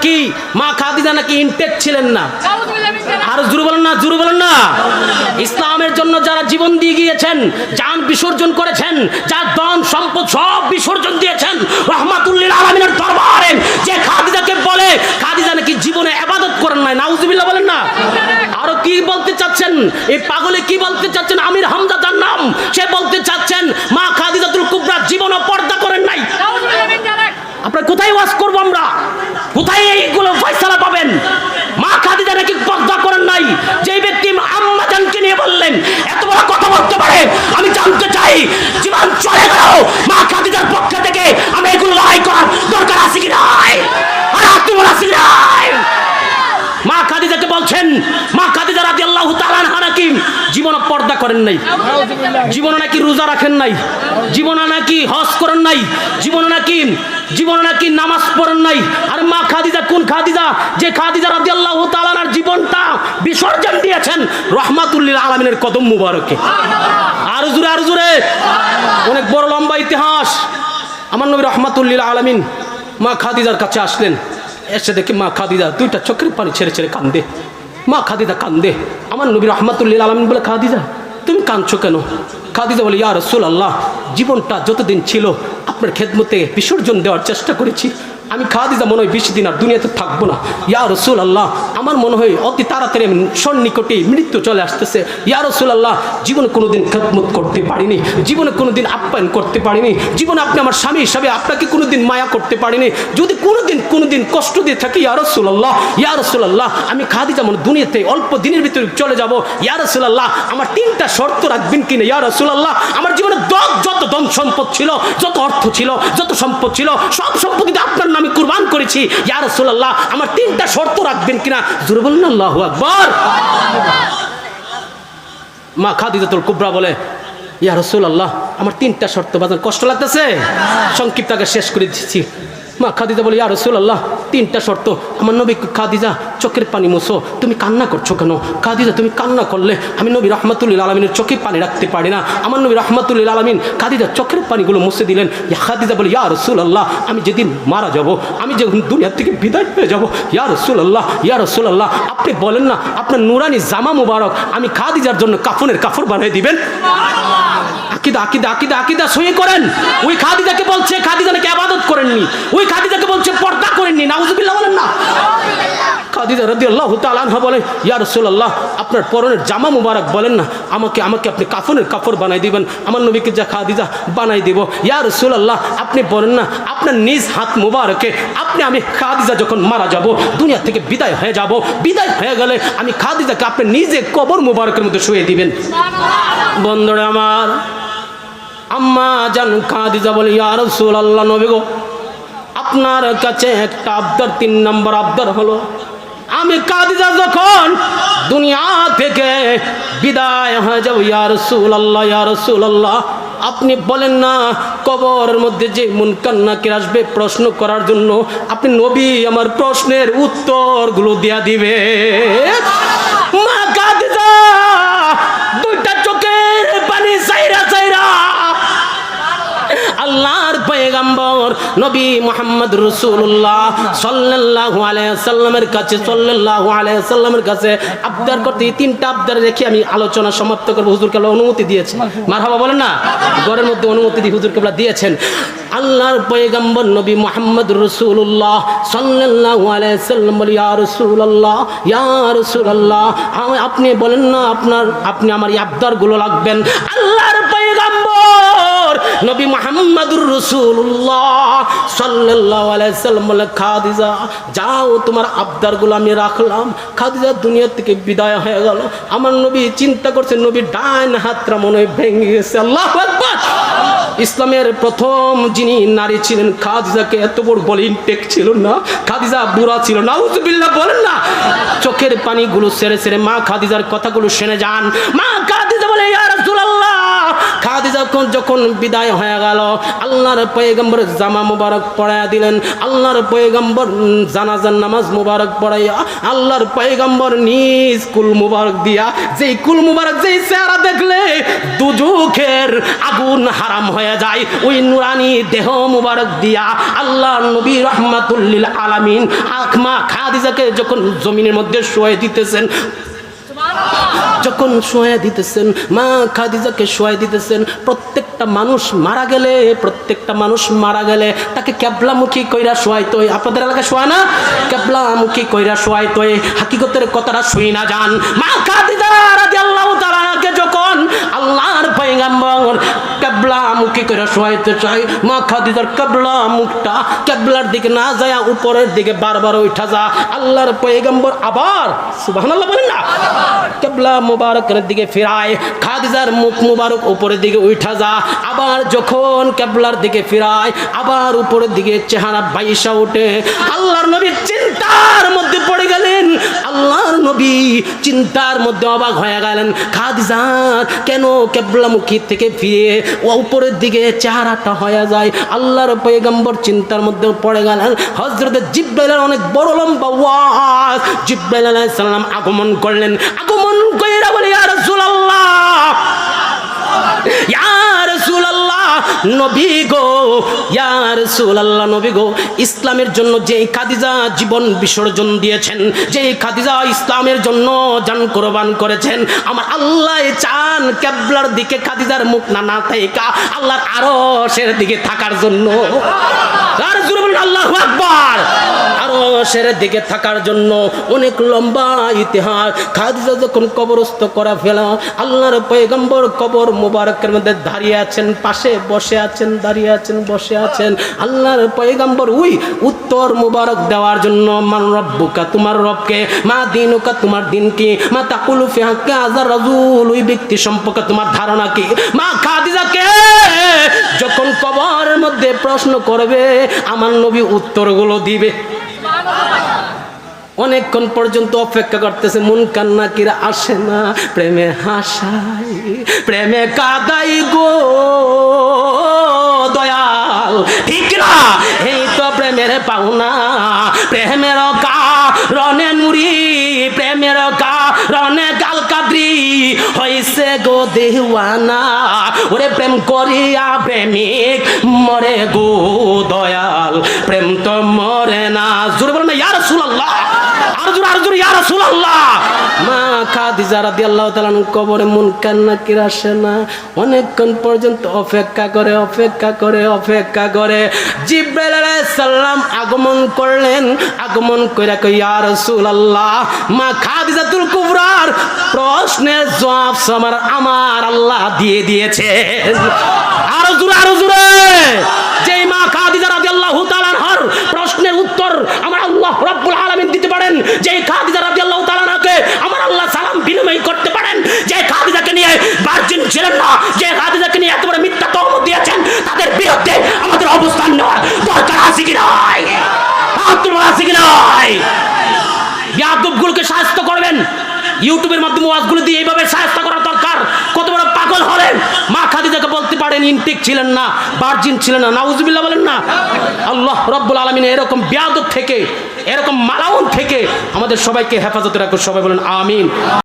নাকি? মা খাদিজা নাকি ইনটেক ছিলেন না? আর জুরু বলেন না জুরু বলেন না। ইসলামের জন্য যারা জীবন দিয়ে গিয়েছেন যান বিসর্জন করেছেন যার ধন সম্পদ সব বিসর্জন দিয়েছেন রহমাতুল্লিল আলমিনের দরবারে যে খাদিজাকে বলে খাদিজা নাকি জীবনে আবাদত করেন নাই নাউজুবিল্লাহ বলেন না। আরও কি বলতে চাচ্ছেন? এই পাগলে কি বলতে চাচ্ছেন? আমির হামজা যার নাম সে বলতে চাচ্ছেন মা খাদিজাতুল কুবরা জীবন পর্দা করেন নাই। আপনার কোথায় ওয়াজ করব আমরা কোথায় এইগুলো ফয়সালা পাবেন মা খাদিজা নাকি পর্দা করেন নাই যে ব্যক্তি আম্মা জানকে নিয়ে বললেন এত বড় কথা বলতে পারে আমি জানতে চাই জীবন চলে গেল মা খাদিজার পক্ষ থেকে আমি এগুলো লড়াই করার দরকার আছে কি নাই? আর আত্মবল আছে কি মা খাদিজাকে বলছেন, মা খাদিজা রাদি আল্লাহ নাকি জীবন পর্দা করেন নাই। জীবনে নাকি রোজা রাখেন নাই। জীবনে নাকি হজ করেন নাই। জীবনে নাকি জীবনে নাকি নামাজ পড়েন নাই। আর মা খাদিজা কোন খাদিজা? যে খাদিজা রাদি আল্লাহ তালানার জীবনটা বিসর্জন দিয়েছেন রহমাতুল্লিল আলমিনের কদম মুবারকে। আরও জুড়ে আরও জুড়ে অনেক বড় লম্বা ইতিহাস। আমার নবী রহমাতুল্লিল আলমিন মা খাদিদার কাছে আসলেন। এসে দেখি মা খাদিজা দুইটা চোখের পানি ছেড়ে ছেড়ে কান্দে। মা খাদিদা কান্দে। আমার নবী রহমাতুল্লিল আলমিন বলে খাদিদা তুমি কাঁদছো কেন? খাদিদা বলে, ইয়া রসুল আল্লাহ জীবনটা যতদিন ছিল আপনার খেদমতে বিসর্জন দেওয়ার চেষ্টা করেছি। আমি খাদিজা মনে হয় বেশি দিন আর দুনিয়াতে থাকব না। ইয়া রসুল আল্লাহ আমার মনে হয় অতি তাড়াতাড়ি আমি সন্নিকটে মৃত্যু চলে আসতেছে। ইয়া রসুল আল্লাহ জীবনে কোনোদিন খেদমত করতে পারিনি। জীবনে কোনোদিন আপ্যায়ন করতে পারিনি। জীবনে আপনি আমার স্বামী হিসাবে আপনাকে কোনোদিন মায়া করতে পারিনি। যদি কোনোদিন কোনোদিন কষ্ট দিয়ে থাকি, ইয়া রসুল আল্লাহ ইয়া রসুল আল্লাহ আমি খাদিজা মনে দুনিয়াতে অল্প দিনের ভিতরে চলে যাব। ইয়া রসুল আল্লাহ আমার তিনটা শর্ত রাখবেন কিনা? ইয়া রসুল আল্লাহ আমার জীবনে যত ধন সম্পদ ছিল, যত অর্থ ছিল, যত সম্পদ ছিল, সব সম্পত্তিতে আপনার নামে কুরবান করেছি। ইয়া রাসূলুল্লাহ, আমার তিনটা শর্ত রাখবেন কিনা? জোরে বলুন, আল্লাহু আকবর। মা খাদিজাতুল কুবরা বলে, ইয়া সোল্লাহ আমার তিনটা শর্ত বাজার কষ্ট লাগতেছে। সংক্ষিপ্ত আগে শেষ করে দিচ্ছি। মা খাদিজা বলে, ইয়া রসুল আল্লাহ তিনটা শর্ত। আমার নবী খাদিজা, চোখের পানি মুছো। তুমি কান্না করছ কেন? খাদিজা, তুমি কান্না করলে আমি নবী রহমাতুল্লিল আলমিনের চোখে পানি রাখতে পারি না। আমার নবী রহমাতুল্লিল আলমিন খাদিজা চোখের পানিগুলো মুছে দিলেন। খাদিজা বলে, ইয়া রসুল আল্লাহ আমি যেদিন মারা যাব, আমি যখন দুনিয়ার থেকে বিদায় হয়ে যাব, ইয়া রসুল আল্লাহ ইয়া রসুল আল্লাহ আপনি বলেন না, আপনার নুরানি জামা মুবারক আমি খাদিজার জন্য কাফনের কাফর বানিয়ে দিবেন? আকিদা আকিদা আকিদা আকিদা সই করেন। ওই খাদিজাকে বলছে খাদিজা নাকি আবাদত করেননি। ওই খাদিজাকে বলছে, পর্দা করেননি। নাউজুবিল্লাহ বলেন না। খাদিজা রাদি আল্লাহ তালানহা বলে, ইয়া রসুল্লাহ আপনার পরনের জামা মুবারক বলেন না। আমাকে আমাকে আপনি কাফনের কাপড় বানাই দিবেন। আমার নবীকে যা খাদিজা বানাই দিব। ইয়া রসুল্লাহ আপনি বলেন না, আপনার নিজ হাত মুবারকে আপনি, আমি খাদিজা যখন মারা যাব, দুনিয়া থেকে বিদায় হয়ে যাব। বিদায় হয়ে গেলে আমি খাদিজাকে আপনি নিজে কবর মুবারকের মধ্যে শুয়ে দিবেন। বন্ধুরা আমার আম্মা জান খাদিজা বলে, ইয়া রসুল আল্লাহ নবী গো, আপনার কাছে একটা আবদার, তিন নম্বর আবদার হলো, আমি কাদিজা যখন দুনিয়া থেকে বিদায় হয়ে যাব, ইয়া রসুল আল্লাহ ইয়া রসুল আল্লাহ আপনি বলেন না, কবরের মধ্যে যে মুনকান্নাকে আসবে প্রশ্ন করার জন্য, আপনি নবী আমার প্রশ্নের উত্তরগুলো দিয়া দিবে মা কাদিজা দুইটা চোখের পানি চাইরা চাইরা আল্লাহর পয়গাম্বর, নবী মোহাম্মদ রসুল্লাহ সাল্লাহ আলাইসাল্লামের কাছে সাল্লাহ আলাইসাল্লামের কাছে আবদার করতে তিনটা আবদার রেখে আমি আলোচনা সমাপ্ত করব। হুজুর কেবলা অনুমতি দিয়েছেন। মারহাবা বলেন না, ঘরের মধ্যে অনুমতি দিয়ে হুজুর কেবলা দিয়েছেন। আল্লাহর পয়গাম্বর নবী মোহাম্মদ রসুল্লাহ সাল্লাল্লাহু আলাইহি সাল্লাম বলি, ইয়া রাসূলুল্লাহ ইয়া রাসূলুল্লাহ, আম- আপনি বলেন না আপনার, আপনি আমার আবদারগুলো লাগবেন আল্লাহর পয়গাম্বর নবী মোহাম্মদুর রসুল্লাহ সাল্লাল্লাহু আলাইহি সাল্লাম বলে, খাদিজা, যাও, তোমার আবদারগুলো আমি রাখলাম। খাদিজা, দুনিয়া থেকে বিদায় হয়ে গেল। আমার নবী চিন্তা করছে, নবী ডান হাতটা মনে হয় ভেঙে গেছে। আল্লাহ ইসলামের প্রথম যিনি নারী ছিলেন, খাদিজাকে এত বড় বলিন টেক ছিল না, খাদিজা বুড়া ছিল না উজবিল্লা বলেন না। চোখের পানিগুলো সেরে সেরে মা খাদিজার কথাগুলো শুনে যান। মা খাদিজা বলে, ইয়া রাসূলুল্লাহ যখন যখন বিদায় হয়ে গেল আল্লাহর পয়গম্বর জামা মুবারক পড়াইয়া দিলেন আল্লাহর পয়গম্বর উম, জানাজার নামাজ মুবারক পড়াইয়া আল্লাহর পয়গম্বর নিজ কুল মুবারক দিয়া যেই কুল মুবারক যেই চেহারা দেখলে দুজুখের আগুন হারাম হয়ে যায় ওই নুরানি দেহ মুবারক দিয়া আল্লাহ নবী রহমাতুল্লিল আলামিন আখমা খাদিজাকে যখন জমিনের মধ্যে শুয়ে দিতেছেন যখন শোয়া দিতেছেন, মা খাদিজাকে শোয়া দিতেছেন, প্রত্যেকটা মানুষ মারা গেলে, প্রত্যেকটা মানুষ মারা গেলে তাকে ক্যাবলামুখী কইরা শোয়াইতো আপনাদের এলাকায় শোয়া না? ক্যাবলামুখী কইরা শোয়াইতো হাকিগতের কথাটা শুই না যান। মা খাদিজা রাদিয়াল্লাহু তাআলাকে যখন কইরা শোয়াইতে চাই মুখটা দিকে না যায় উপরের দিকে বারবার উঠা যা। আল্লাহর পয়গাম্বর আবার দিকে খাদিজার মুখ মুবারক উপরের দিকে উঠা যা। আবার যখন কেবলার দিকে ফিরায়, আবার উপরের দিকে চেহারা বাইসা ওঠে। আল্লাহর নবীর চিন্তার মধ্যে পড়ে গেলেন। আল্লাহর নবী চিন্তার মধ্যে অবাক হয়ে গেলেন। খাদিজার কেন কেবলামুখী থেকে ফিরে ও উপরের দিকে চেহারাটা হয়ে যায়। আল্লাহর পয়গম্বর চিন্তার মধ্যে পড়ে গেলেন হজরত জিব্রাইলের অনেক বড় লম্বা ওয়াজ। জিব্রাইল আলাইহিস সালাম আগমন করলেন। আগমন কইরা বলে, ইয়া রাসূলুল্লাহ! ইয়া রাসূলুল্লাহ! নবী গো, ইয়া রাসূলুল্লাহ, নবী গো, ইসলামের জন্য যে খাদিজা জীবন বিসর্জন দিয়েছেন যে খাদিজা ইসলামের জন্য জান কোরবান করেছেন, আমার আল্লাহ চান কেবলার দিকে খাদিজার মুখ না না থাকা আল্লাহর আরশের দিকে থাকার জন্য। আল্লাহু আরশের দিকে থাকার জন্য অনেক লম্বা ইতিহাস। খাদিজা যখন কবরস্থ করা ফেলা, আল্লাহর পয়গম্বর কবর মুবারকের মধ্যে দাঁড়িয়ে আছেন, পাশে বসে আছেন, দাঁড়িয়ে আছেন, বসে আছেন। আল্লাহর পয়গম্বর উই উত্তর মুবারক দেওয়ার জন্য, মান রব্বুকা, তোমার রবকে, মা দিনুকা, তোমার দিন কি মা তাকুলু ফি হাক্কি আজার রাজুল ওই ব্যক্তি সম্পর্কে তোমার ধারণা কি? মা খাদিজাকে যখন কবরের মধ্যে প্রশ্ন করবে, আমার নবী উত্তরগুলো দিবে। অনেকক্ষণ পর্যন্ত অপেক্ষা করতেছে, মন কান্না কিরা আসে না, প্রেমে হাসাই, প্রেমে কাদাই গো, দয়াল। ঠিক না? এই তো প্রেমের পাওনা, প্রেমের কা রনে নুরি, প্রেমের কা রনে গাল কাদ্রি হইছে গো দেওয়ানা। ওরে প্রেম করিয়া প্রেমিক মরে গো দয়াল, প্রেম তো মরে না। জোরে বলেন না, ইয়া রাসূলুল্লাহ। অনেকক্ষণ পর্যন্ত অপেক্ষা করে অপেক্ষা করে অপেক্ষা করে। জিব্রাইল আগমন করলেন। আগমন কইরা কই ইয়া রাসূলুল্লাহ, মা খাদিজাতুল কুবরার প্রশ্নের জবাব আমার আমার আল্লাহ দিয়ে দিয়েছেন আরও জোরে আরও জোরে। যেই মা খাদিজা রাদিয়াল্লাহু তাআলার প্রশ্নের উত্তর আল্লাহ রাব্বুল আলামিন দিতে পারেন। যেই খাদিজা রাদিয়াল্লাহু তাআলাকে আমার আল্লাহ সালাম বিনিময় করতে পারেন। যে খাদিজাকে নিয়ে ভার্জিন ছিলেন না যে খাদিজাকে নিয়ে এত বড় মিথ্যা তহমত দিয়েছেন, তাদের বিরুদ্ধে আমাদের অবস্থান নেওয়ার দরকার আছে কি তোমার আছে কি নয় বিয়াদবগুলোকে সাহায্য করবেন। ইউটিউবের মাধ্যমে ওয়াজগুলো দিয়ে এইভাবে সাহায্য করা দরকার। কত বড় পাগল হলেন। মা খাদিজাকে বলতে পারেন, ইনটেক ছিলেন না ভার্জিন ছিলেন না, নাউজুবিল্লাহ বলেন না। আল্লাহ রব্বুল আলমিন এরকম বিয়াদব থেকে এরকম মালাউন থেকে আমাদের সবাইকে হেফাজতে রাখুন। সবাই বলেন আমিন।